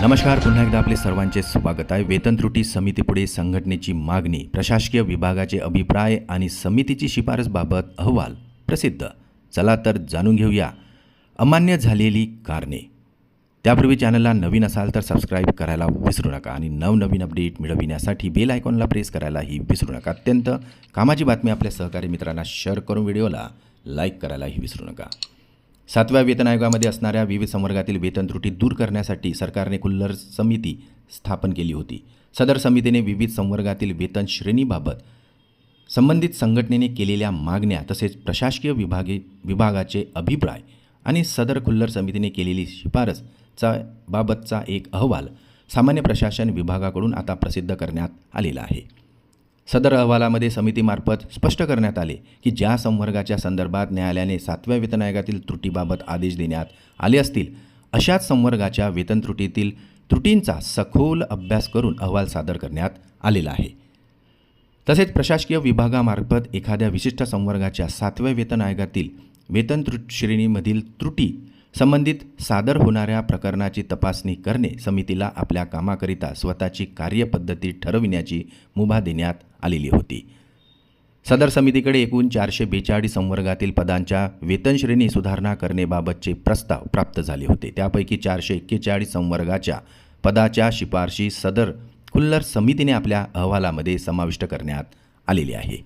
नमस्कार पुन्हा एकदा आपले सर्वांचे स्वागत आहे. वेतन त्रुटी समितीपुढे संघटनेची मागणी प्रशासकीय विभागाचे अभिप्राय आणि समितीची शिफारसबाबत अहवाल प्रसिद्ध. चला तर जाणून घेऊया अमान्य झालेली कारणे. त्यापूर्वी चॅनलला नवीन असाल तर सबस्क्राईब करायला विसरू नका आणि नवनवीन अपडेट मिळविण्यासाठी बेल आयकॉनला प्रेस करायलाही विसरू नका. अत्यंत कामाची बातमी आपल्या सहकारी मित्रांना शेअर करून व्हिडिओला लाईक करायलाही विसरू नका. सातव्या वेतन आयोगामध्ये असणाऱ्या विविध संवर्गातील वेतन त्रुटी दूर करण्यासाठी सरकारने कुल्लर समिती स्थापन केली होती. सदर समितीने विविध संवर्गातील वेतन श्रेणीबाबत संबंधित संघटनेने केलेल्या मागण्या तसेच प्रशासकीय विभागे विभागाचे अभिप्राय आणि सदर खुल्लर समितीने केलेली शिफारसचा बाबतचा एक अहवाल सामान्य प्रशासन विभागाकडून आता प्रसिद्ध करण्यात आलेला आहे. सदर अहवालामध्ये समितीमार्फत स्पष्ट करण्यात आले की ज्या संवर्गाच्या संदर्भात न्यायालयाने सातव्या वेतन आयोगातील त्रुटीबाबत आदेश देण्यात आले असतील अशाच संवर्गाच्या वेतन त्रुटीतील त्रुटींचा सखोल अभ्यास करून अहवाल सादर करण्यात आलेला आहे. तसेच प्रशासकीय विभागामार्फत एखाद्या विशिष्ट संवर्गाच्या सातव्या वेतन आयोगातील वेतन त्रुट श्रेणीमधील त्रुटी संबंधित सादर होणाऱ्या प्रकरणाची तपासणी करणे समितीला आपल्या कामाकरिता स्वतःची कार्यपद्धती ठरविण्याची मुभा देण्यात आलेली होती. सदर समितीकडे एकूण चारशे बेचाळीस संवर्गातील पदांच्या वेतनश्रेणी सुधारणा करण्याबाबतचे प्रस्ताव प्राप्त झाले होते. त्यापैकी चारशे एक्केचाळीस संवर्गाच्या पदाच्या शिफारशी सदर खुल्लर समितीने आपल्या अहवालामध्ये समाविष्ट करण्यात आलेली आहे.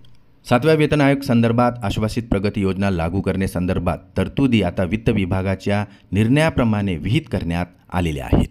सातव्या वेतन आयोग संदर्भात आश्वासित प्रगती योजना लागू करण्यासंदर्भात तरतुदी आता वित्त विभागाच्या निर्णयाप्रमाणे विहित करण्यात आलेल्या आहेत.